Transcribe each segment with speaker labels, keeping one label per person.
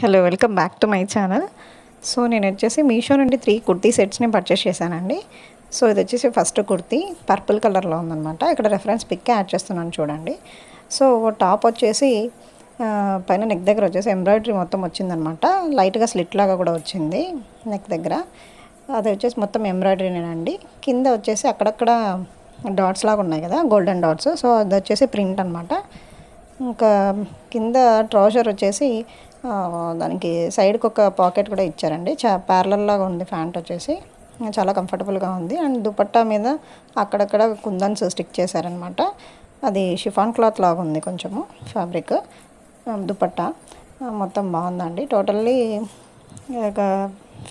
Speaker 1: Hello welcome back to my channel so నేను వచ్చేసి మీషో నుండి త్రీ కుర్తీ సెట్స్ని పర్చేస్ చేశానండి. సో ఇది వచ్చేసి ఫస్ట్ కుర్తీ పర్పుల్ కలర్లో ఉందన్నమాట. ఇక్కడ రెఫరెన్స్ పిక్ యాడ్ చేస్తున్నాను చూడండి. సో టాప్ వచ్చేసి పైన నెక్ దగ్గర వచ్చేసి ఎంబ్రాయిడరీ మొత్తం వచ్చిందనమాట లైట్గా స్లిట్ లాగా కూడా వచ్చింది నెక్ దగ్గర. అది వచ్చేసి మొత్తం ఎంబ్రాయిడరీనేనండి కింద వచ్చేసి అక్కడక్కడ డాట్స్ లాగా ఉన్నాయి కదా గోల్డెన్ డాట్స్ సో అది వచ్చేసి ప్రింట్ అనమాట ఇంకా కింద ట్రౌజర్ వచ్చేసి దానికి సైడ్కి ఒక పాకెట్ కూడా ఇచ్చారండి. చా ప్యారలల్ లాగా ఉంది ప్యాంట్ వచ్చేసి. చాలా కంఫర్టబుల్గా ఉంది. అండ్ దుపట్టా మీద అక్కడక్కడ కుందన్స్ స్టిక్ చేశారనమాట అది షిఫాన్ క్లాత్ లాగా ఉంది కొంచెము ఫ్యాబ్రిక్ దుపట్టా. మొత్తం బాగుందండి. టోటల్లీ ఒక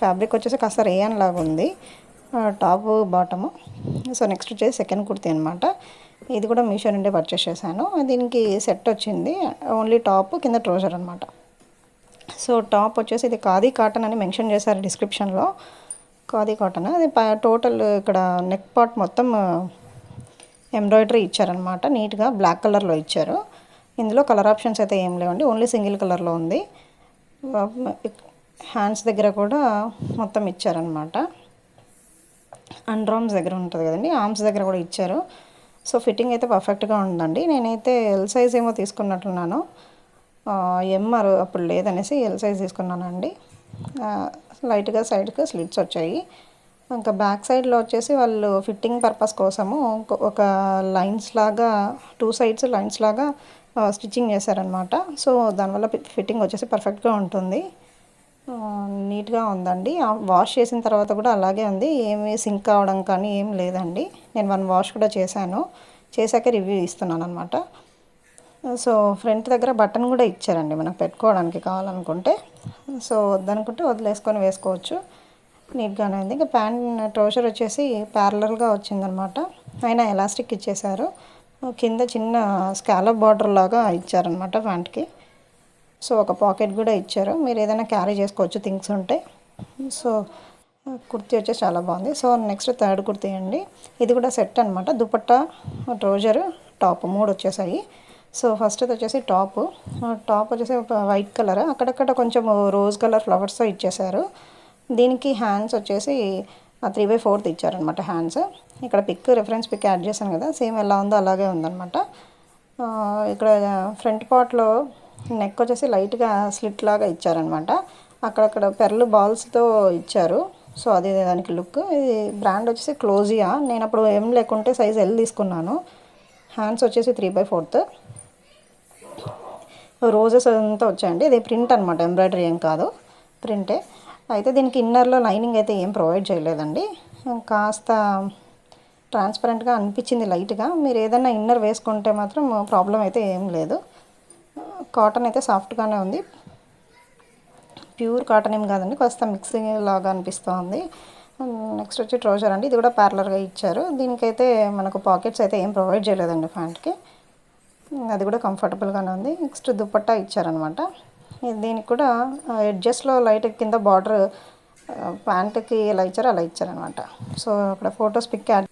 Speaker 1: ఫ్యాబ్రిక్ వచ్చేసి కాస్త రేయన్ లాగా ఉంది. Top bottom. సో నెక్స్ట్ వచ్చేసి సెకండ్ కుర్తీ అనమాట ఇది కూడా మీషో నుండి పర్చేస్ చేశాను. దీనికి సెట్ వచ్చింది. ఓన్లీ టాప్ కింద ట్రోజర్ అనమాట సో టాప్ వచ్చేసి ఇది ఖాదీ కాటన్ అని మెన్షన్ చేశారు డిస్క్రిప్షన్లో. ఖాదీ కాటన్? అది టోటల్ ఇక్కడ నెక్ పార్ట్ మొత్తం ఎంబ్రాయిడరీ ఇచ్చారనమాట నీట్గా బ్లాక్ కలర్లో ఇచ్చారు. ఇందులో కలర్ ఆప్షన్స్ అయితే ఏం లేవండి. ఓన్లీ సింగిల్ కలర్లో ఉంది. హ్యాండ్స్ దగ్గర కూడా మొత్తం ఇచ్చారనమాట అండ్ ఆర్మ్స్ దగ్గర ఉంటుంది కదండి ఆర్మ్స్ దగ్గర కూడా ఇచ్చారు. సో ఫిట్టింగ్ అయితే పర్ఫెక్ట్గా ఉందండి. నేనైతే ఎల్ సైజ్ ఏమో తీసుకున్నట్టున్నాను. ఎంఆర్ అప్పుడు లేదనేసి ఎల్ సైజ్ తీసుకున్నానండి. లైట్గా సైడ్కి స్లిట్స్ వచ్చాయి. ఇంకా బ్యాక్ సైడ్లో వచ్చేసి వాళ్ళు ఫిట్టింగ్ పర్పస్ కోసము ఒక- లైన్స్ లాగా టూ సైడ్స్ లైన్స్ లాగా స్టిచ్చింగ్ చేశారనమాట సో దానివల్ల ఫిట్టింగ్ వచ్చేసి పర్ఫెక్ట్గా ఉంటుంది. నీట్గా ఉందండి. వాష్ చేసిన తర్వాత కూడా అలాగే ఉంది. ఏమి సింక్ అవడం కానీ ఏం లేదండి. నేను వన్ వాష్ కూడా చేశాను. చేశాక రివ్యూ ఇస్తున్నాను అనమాట సో ఫ్రంట్ దగ్గర బటన్ కూడా ఇచ్చారండి మనకు పెట్టుకోవడానికి కావాలనుకుంటే. సో వద్దనుకుంటే వదిలేసుకొని వేసుకోవచ్చు. నీట్గానే ఉంది. ఇంకా ప్యాంట్ ట్రౌజర్ వచ్చేసి ప్యారలల్గా వచ్చిందనమాట. ఆయన ఎలాస్టిక్ ఇచ్చేశారు. కింద చిన్న స్కాలప్ బార్డర్ లాగా ఇచ్చారనమాట ప్యాంట్కి సో ఒక పాకెట్ కూడా ఇచ్చారు. మీరు ఏదైనా క్యారీ చేసుకోవచ్చు థింగ్స్ ఉంటే. సో కుర్తీ వచ్చేసి చాలా బాగుంది. సో నెక్స్ట్ థర్డ్ కుర్తీ అండి. ఇది కూడా సెట్ అనమాట. దుపట్టా ట్రౌజర్ టాప్ మూడు వచ్చేసాయి. సో ఫస్ట్ వచ్చేసి టాప్. టాప్ వచ్చేసి ఒక వైట్ కలర్. అక్కడక్కడ కొంచెం రోజ్ కలర్ ఫ్లవర్స్తో ఇచ్చేసారు దీనికి హ్యాండ్స్ వచ్చేసి త్రీ బై ఫోర్త్ ఇచ్చారనమాట హ్యాండ్స్. ఇక్కడ పిక్ రిఫరెన్స్ పిక్ యాడ్ చేశాను కదా సేమ్ ఎలా ఉందో అలాగే ఉందన్నమాట. ఇక్కడ ఫ్రంట్ పార్ట్లో నెక్ వచ్చేసి లైట్గా స్లిట్ లాగా ఇచ్చారనమాట అక్కడక్కడ పెర్లు బాల్స్తో ఇచ్చారు. సో అది దానికి లుక్ ఇది బ్రాండ్ వచ్చేసి క్లోజియా నేను అప్పుడు ఏం లేకుంటే సైజ్ ఎల్ తీసుకున్నాను. హ్యాండ్స్ వచ్చేసి త్రీ బై ఫోర్త్ రోజెస్ అంతా వచ్చాయండి. ఇది ప్రింట్ అనమాట ఎంబ్రాయిడరీ ఏం కాదు. ప్రింటే. అయితే దీనికి ఇన్నర్లో లైనింగ్ అయితే ఏం ప్రొవైడ్ చేయలేదండి. కాస్త ట్రాన్స్పరెంట్గా అనిపించింది లైట్గా. మీరు ఏదైనా ఇన్నర్ వేసుకుంటే మాత్రం ప్రాబ్లం అయితే ఏం లేదు. కాటన్ అయితే సాఫ్ట్గానే ఉంది. ప్యూర్ కాటన్ ఏం కాదండి కాస్త మిక్సింగ్ లాగా అనిపిస్తుంది నెక్స్ట్ వచ్చి ట్రౌజర్ అండి. ఇది కూడా పార్లర్గా ఇచ్చారు. దీనికైతే మనకు పాకెట్స్ అయితే ఏం ప్రొవైడ్ చేయలేదండి ప్యాంట్కి. అది కూడా కంఫర్టబుల్గానే ఉంది. నెక్స్ట్ దుపట్టా ఇచ్చారనమాట. దీనికి కూడా ఎడ్జస్ట్లో లైట్ కింద బార్డర్ ప్యాంట్కి ఎలా ఇచ్చారో అలా ఇచ్చారనమాట. సో అక్కడ ఫొటోస్ పిక్ యాడ్